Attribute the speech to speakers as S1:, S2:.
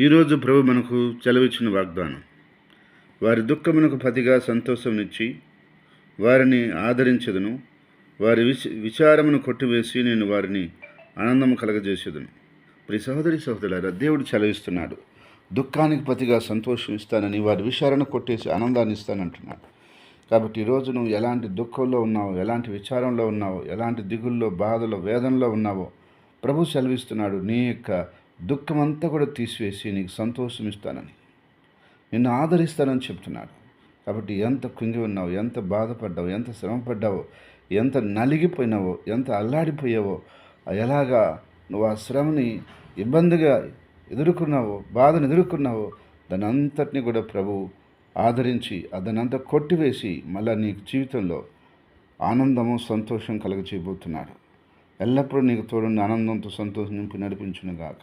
S1: ఈరోజు ప్రభు మనకు చెలవిచ్చిన వాగ్దానం. వారి దుఃఖమునకు పతిగా సంతోషమునిచ్చి వారిని ఆదరించదును. వారి విచ విచారమును కొట్టివేసి నేను వారిని ఆనందము కలగజేసేదను. ప్రి సహోదరి సహోదరులారా దేవుడు చెలవిస్తున్నాడు. దుఃఖానికి పతిగా సంతోషం ఇస్తానని వారి విచారణ కొట్టేసి ఆనందాన్ని ఇస్తానంటున్నాడు. కాబట్టి ఈరోజు నువ్వు ఎలాంటి దుఃఖంలో ఉన్నావో ఎలాంటి విచారంలో ఉన్నావో ఎలాంటి దిగుల్లో బాధలో వేదనలో ఉన్నావో ప్రభు సెలవిస్తున్నాడు నీ యొక్క దుఃఖమంతా కూడా తీసివేసి నీకు సంతోషం ఇస్తానని. నిన్ను ఆదరిస్తానని చెప్తున్నాడు. కాబట్టి ఎంత కుంగి ఉన్నావు ఎంత బాధపడ్డావు ఎంత శ్రమపడ్డావో ఎంత నలిగిపోయినావో ఎంత అల్లాడిపోయావో ఎలాగా నువ్వు ఆ శ్రమని ఇబ్బందిగా ఎదుర్కొన్నావో బాధను ఎదుర్కొన్నావో దాని అంతటిని కూడా ప్రభు ఆదరించి అదనంతా కొట్టివేసి మళ్ళీ నీకు జీవితంలో ఆనందము సంతోషం కలగచేయబోతున్నాడు ఎల్లప్పుడూ నీకు తోడున్న ఆనందంతో సంతోషం నింపి నడిపించునుగాక.